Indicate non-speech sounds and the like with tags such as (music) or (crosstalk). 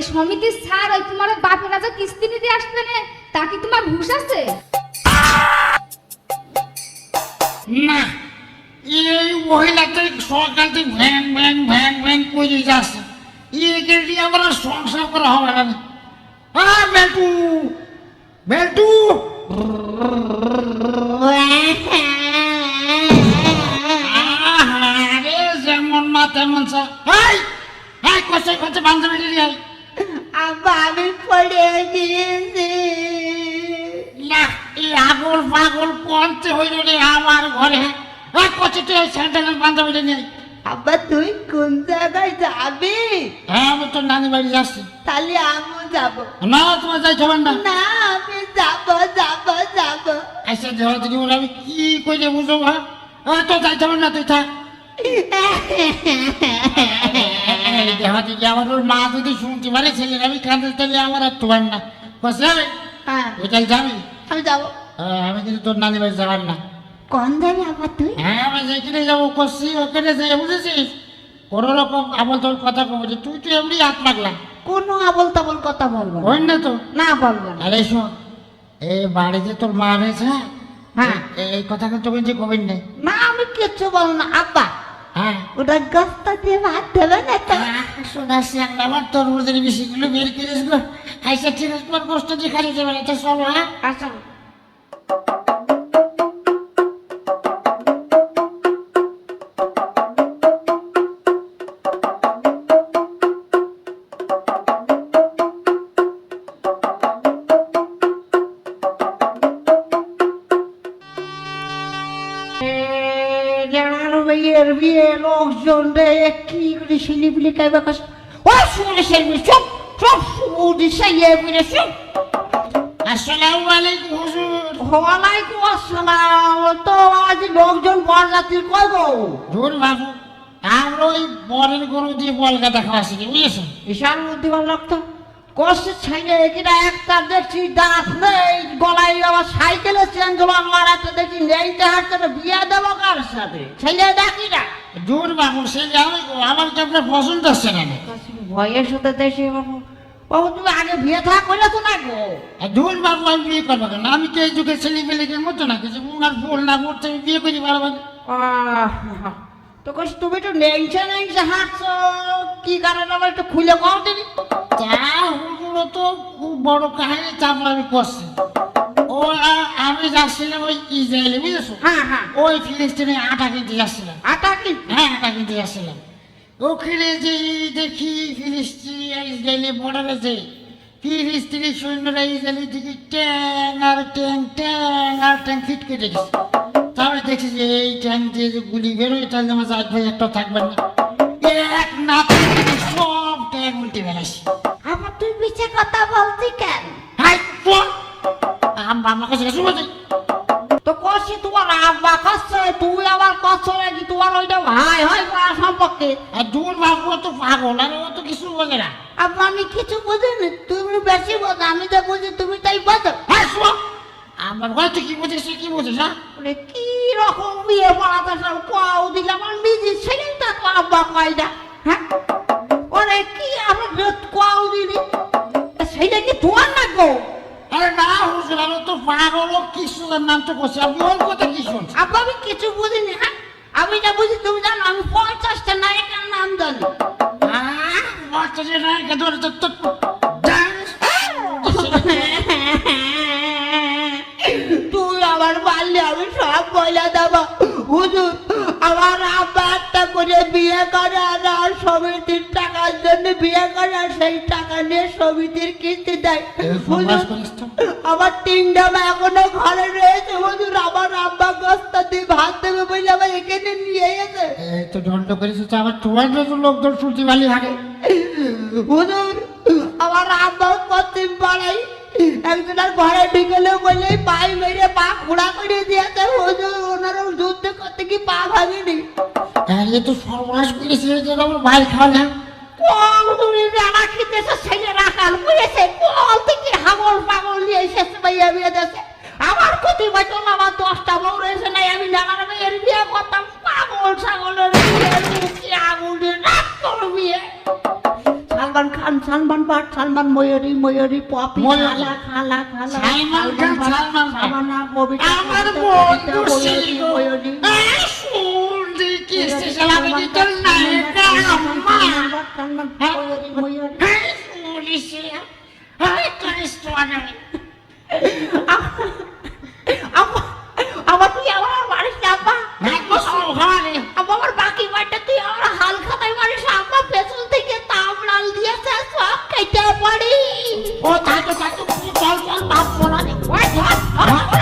এই সমিতির স্যার, ওই তোমার বাপেরা যে কিস্তি নিতে আসবে না, তা কি তোমার হুঁশ আছে? না, এই সকাল থেকে ভ্যাং ভ্যাং ভ্যাং ভ্যাং করে যাচ্ছে। একে দিয়ে আমার সংসার করা হবে না। হ্যাঁ বেটু বেটু। যেমন মা তেমন সা হাই হাই কষে কষে বান্ধবী আয়। আব্বা আমি পড়ে গিয়েছি। না এই আগল পাগল পঞ্চে হইল রে আমার ঘরে। হাই কষে তুই স্যান্ডেলের বান্ধবী আয় আব্বা তুই কোন জায়গায় যাবি? হ্যাঁ আমি তোর নানি বাড়ি যাচ্ছি। তাহলে আমিও যাব। না তোমার যাইতে হবে না না আমি যাব যাব যাব। আচ্ছা দিদি বলে আমি কি করে বুঝব হ্যাঁ? তো যাইতে হবে না তুই থাক। (laughs) আমার ওর মা যদি শুনতে পারে ছেলের আমি কাঁদতে তাহলে আমার আর তোমার না। বসে হ্যাঁ। যাবি? আমি যাব। হ্যাঁ, আমি কিন্তু তোর নানি বাড়ি যাবার না। কোন যাবি আব্বা তুই? হ্যাঁ আমি যেখানে যাব করছি ওখানে যাই বুঝেছিস? কোনো রকম আবল তোর কথা কব যে তুই তো এমনি হাত মাগলা কোনো আবল তাবল কথা বলব না। না তো? না বলব না। আরে শোন এই বাড়িতে তোর মা রয়েছে হ্যাঁ। হ্যাঁ। এই- কথা কিন্তু যে কবেন নেই। না আমি কিচ্ছু বলব না। আব্বা হ্যাঁ ওটা গস্তা দিয়ে ভাত দেবে না তো? শোনাচ্ছি আমার তোর মধ্যে বেশিগুলো বের করিস গো আইসা ঠিক কষ্ট দিয়ে খালি যাবে তো চলো হ্যাঁ? আচ্ছা। বিয়ের বিয়ে লোকজন রে কি করে শিলিপিলি খাইবে কাজ ও শুনে সেলবি চুপ চুপ শুধু সাইয়ে বিরে চুপ। আসসালামু আলাইকুম হুজুর। ওয়ালাইকুম আসসালাম। তো আজ লোকজন বরযাত্রী কই গো ধুর বাবু আমরা ওই বরের গরু দিয়ে বলকা দেখা আসি বুঝেছ? বিশাল বুদ্ধিমান লোক তো। কষ্ট ছেলে কিনা একটা দেখছি দাঁত নেই গলায় আবার সাইকেলে চেন জমা মারাতে দেখি নেই হাতে বিয়ে দেবো কার সাথে? ছেলে ডাকি না। ধুর বাবু সে যাবে গো আমার আপনার পছন্দ হচ্ছে না ভয়ের সাথে দেখছি বাবু বাবু তুমি আগে বিয়ে থা করে তো না গো। আর ধুর বাবু আমি বিয়ে করব কেন? আমি তো এই যুগে ছেলে মেলেদের মতো না কিছু উনার ফুল না করতে আমি বিয়ে করি পারব আহ, তো কইছি তুমি একটু নেংসে নেংসে হাঁটছো কি কারণে আমার একটু খুলে কও দিবি তা হুজুরও তো খুব বড় কাহিনী তারপর আমি করছি। ও আমি যাচ্ছিলাম ওই ইসরায়েলে বুঝেছ? হ্যাঁ হ্যাঁ। ওই ফিলিস্তিনে আটা কিনতে যাচ্ছিলাম। আটা কি হ্যাঁ আটা কিনতে যাচ্ছিলাম। ওখানে যে দেখি ফিলিস্তিনি আর ইসরায়েলি বর্ডারে ফিলিস্তিনি সৈন্যরা ইসরায়েলি দিকে ট্যাং আর ট্যাং ট্যাং আর ট্যাং ফিট করে গেছে তারপরে দেখছি যে এই ট্যাং দিয়ে যে গুলি বেরোয় তাহলে আমার জাত ভাই একটা থাকবে না। এক না সব ট্যাং উল্টে বেড়াইছি আমার তুই মিছে কথা বলছি কেন? হাই আমার কাছে শুনে যাই তো কষি তোমার আব্বা কচ্ছে তুই আবার কচ্ছ নাকি? তোমার ওইটা ভাই হয় করা সম্পর্কে? আর দূর বাবু তো পাগল আর ও তো কিছু বোঝে না। আব্বা আমি কিছু বুঝিনি তুমি বেশি বোঝো আমি তো বুঝি তুমি তাই বোঝো। হ্যাঁ শোন। আমার ভাই তুই কি বুঝিস কি বুঝিস হ্যাঁ? ওরে কি রকম বিয়ে পড়াতে সব কাউ দিলাম আমার নিজের ছেলেটা তো আব্বা কয়টা হ্যাঁ? ওরে কি আমার কাউ দিলি? সেইটা কি তোমার না গো? আরে না হুজুর আমি তো পাগল কিছু নাম তো করছি আপনি ওর কথা কি শুনছেন আপু আমি কিছু বুঝিনি হ্যাঁ? আমি যা বুঝি তুমি জানো আমি পঞ্চাশটা নায়িকার নাম জানি। পঞ্চাশটা নায়িকা ধরে তো বিয়ে করে আর আর সমিতির টাকার জন্য বিয়ে করে আর সেই টাকা নিয়ে সমিতির কিস্তি দেয়। আমার তিনটা এখনও ঘরে রয়েছে হুজুর আমার আব্বা গস্তা দিয়ে ভাত দেবে বলে আমার এখানে নিয়ে গেছে এই তো দণ্ড করিস তো আবার তোমার তো লোকজন শুনতে ভালো লাগে। হুজুর আমার আব্বা পশ্চিম পাড়াই একজনের ঘরে ঢুকেলে বলে পাই মেরে পা খোড়া করে দিয়েছে। হুজুর ওনারও যুদ্ধ করতে কি পা ভাঙেনি? এ তো সর্বনাশ করেছে আমার ভাই খাওয়া কল তুমি রানা খেতেছে ছেলে রাখাল করেছে কল থেকে হাগল পাগল নিয়ে এসেছে ভাইয়া বিয়ে দেশে আমার ক্ষতি বাঁচল আমার দশটা বউ রয়েছে নাই আমি নানার মেয়ের বিয়ে করতাম পাগল ছাগলের বিয়ে কি আগুন রাখ তোর বিয়ে খান সালমান বাট সালমান ময়ূরী ময়ূরী পপি। খালা খালা খালা। সালমান খান, সালমান আমার বন্ধু ময়ূরী, โอ้ตายตัวตายจะตายจะตายจะตายหมดแล้วไอ้ไว้